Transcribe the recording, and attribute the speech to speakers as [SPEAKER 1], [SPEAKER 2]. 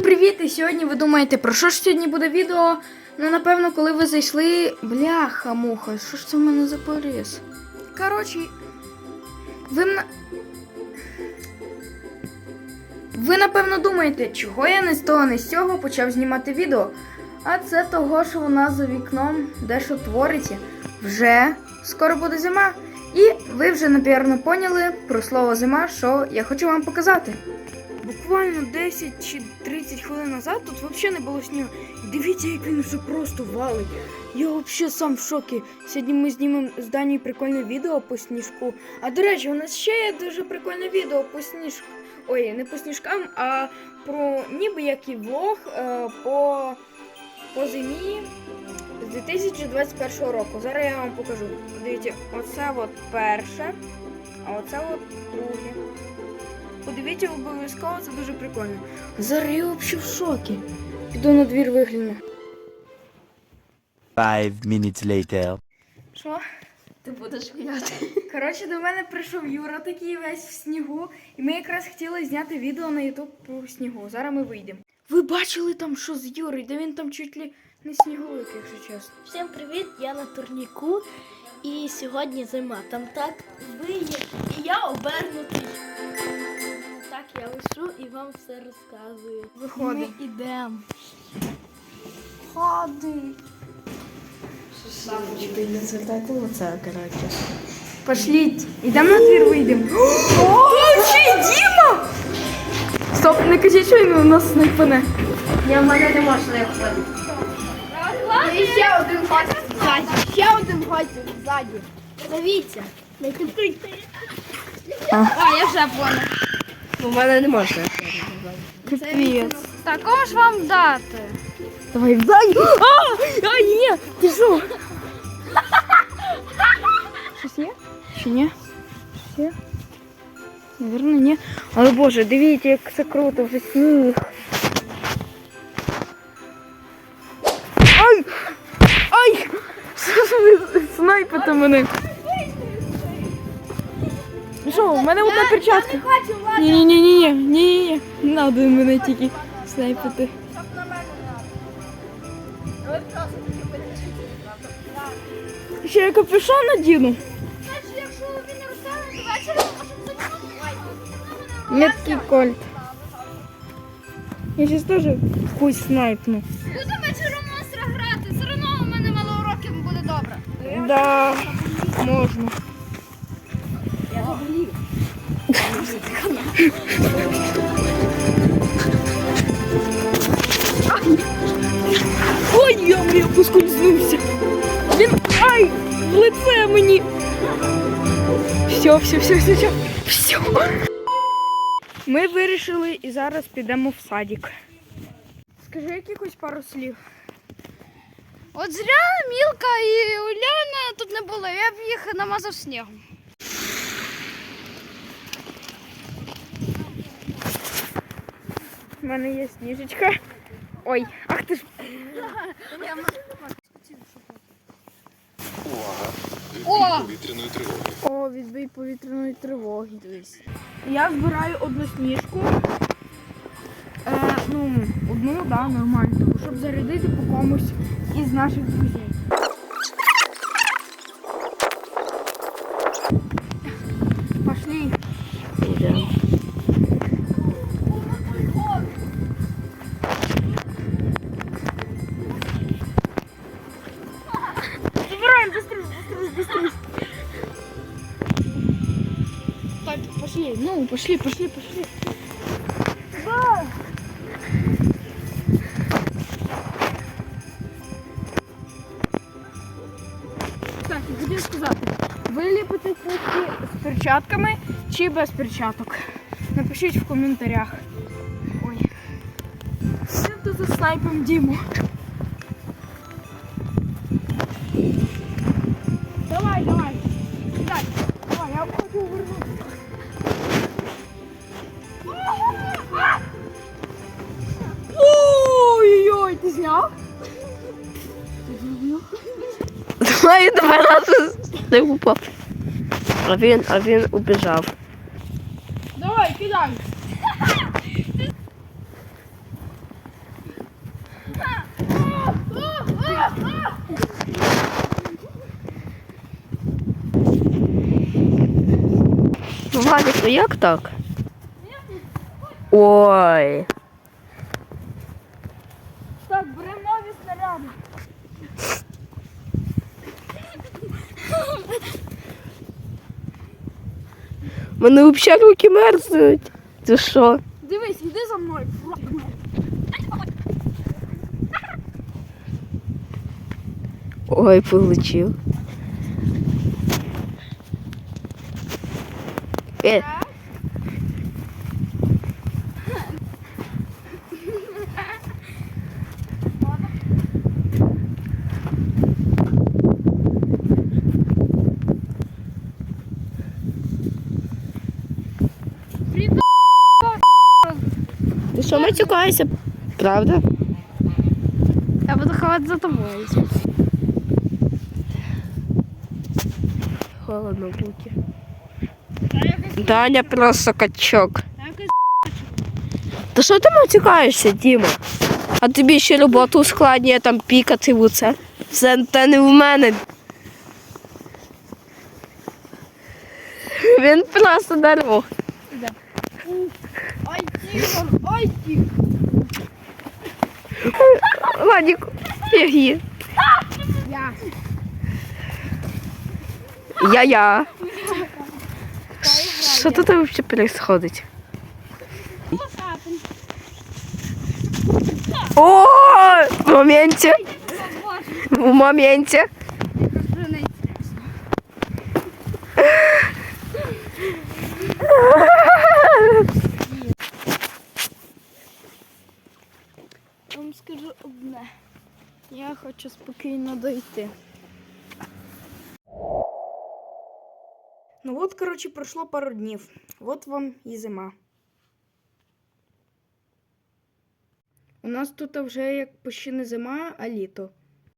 [SPEAKER 1] Всім привіт! І сьогодні ви думаєте, про що ж сьогодні буде відео? Ну, напевно, коли ви зайшли. Бляха, муха, що ж це в мене за поріз? Коротше, ви. Ви напевно думаєте, чого я не з того, не з цього почав знімати відео. А це того, що у нас за вікном дещо твориться. Вже скоро буде зима. І ви вже, напевно, поняли про слово зима, що я хочу вам показати. Буквально 10 чи 30 хвилин назад тут взагалі не було снігу. І Дивіться, як він вже просто валить. Я взагалі сам в шокі. Сьогодні ми знімемо з Данією прикольне відео по сніжку. А до речі, у нас ще є дуже прикольне відео по сніжку. Ой, не по сніжкам, а про ніби як і влог е, по, по зимі з 2021 року. Зараз я вам покажу. Дивіться, оце от перше, а оце от друге. Подивіться обов'язково, це дуже прикольно. Зараз я взагалі в шокі. Піду на двір вигляну.
[SPEAKER 2] Five minutes later.
[SPEAKER 1] Що?
[SPEAKER 3] Ти будеш сміяти.
[SPEAKER 1] Коротше, до мене прийшов Юра такий весь в снігу, і ми якраз хотіли зняти відео на Ютуб про снігу. Зараз ми вийдемо. Ви бачили там, що з Юрою? Де він там чуть ли не сніговик, якщо чесно.
[SPEAKER 3] Всім привіт! Я на турніку. І сьогодні зима. Там так виє, і я обернутий. Так я лишу і вам все розказую.
[SPEAKER 1] Виходимо.
[SPEAKER 3] Ми йдемо.
[SPEAKER 1] Ходи.
[SPEAKER 3] Шапочкою не звертайте на це, коротше.
[SPEAKER 1] Пошліть. Ідемо на двір вийдемо. Й Діма! Стоп, не кажіть, що він у нас снайпане.
[SPEAKER 4] Ні, в мене не можна не ходити. І ще один хатик ззаді. Ще один хатик ззаді.
[SPEAKER 3] Дивіться. Не тупите.
[SPEAKER 4] А, я вже понял.
[SPEAKER 3] У мене не можна.
[SPEAKER 1] Капець.
[SPEAKER 4] Так, кому ж вам дати?
[SPEAKER 1] Давай взаді. А! Ай, ні, ти що? Щось є? Чи ні? Щось є? Наверно, ні. Але боже, дивіться, як це круто, вже сніг. Ай! Ай! Що ж ви снайпите мене? Що, в мене одна перчатка. Ні, ні, ні, ні, ні, ні, ні, не надо мене тільки снайпити. Ще я капюшон надіну. Меткий кольт. Я сейчас тоже хуй снайпну.
[SPEAKER 4] Буду вечором монстра грати. Все одно у мене мало уроків буде добре.
[SPEAKER 1] Да, можно. Ой, я мрію поскользнувся. Він ай! В лице мені. Все, все, все, все, все. Все. Ми вирішили і зараз підемо в садик. Скажи якихось пару слів.
[SPEAKER 4] От зря Мілка і Уляна тут не було. Я б їх намазав снігом.
[SPEAKER 1] У мене є сніжечка. Ой, ах ти ж.
[SPEAKER 4] О!
[SPEAKER 5] повітряної тривоги.
[SPEAKER 1] О, відбій повітряної тривоги. Дивись. Я збираю одну сніжку. Е, ну, одну, да, нормально. Щоб зарядити по комусь із наших друзів. Так, пошли, ну, пошли, пошли, пошли. Да. Кстати, хотів сказати, ви ліпите кубки з перчатками чи без перчаток? Напишіть в коментарях. Ой. Все тут за снайпом Діму. взяв. Давай
[SPEAKER 3] два рази не упав. А він, а він убіжав.
[SPEAKER 1] Давай, кидай.
[SPEAKER 2] Валік, ну як так? Ой. У мене взагалі руки мерзнуть. Це що?
[SPEAKER 3] Дивись, іди за мною.
[SPEAKER 2] Ой, получив. Е. Ти що матюкаєшся? Правда?
[SPEAKER 3] Я буду ховати за тобою.
[SPEAKER 2] Холодно в руки. Даня просто качок. Та що ти матюкаєшся, Діма? А тобі ще роботу ускладнює там пікати в це. Це та не в мене. Він просто дарух.
[SPEAKER 3] Ой, Тігр, ой, Тігр. Я.
[SPEAKER 2] Я-я. Що тут взагалі происходить? О, в моменте. В моменте.
[SPEAKER 3] Я вам скажу одне. Я хочу спокійно дойти.
[SPEAKER 1] Ну от, коротше, пройшло пару днів. От вам і зима. У нас тут вже як почти не зима, а літо.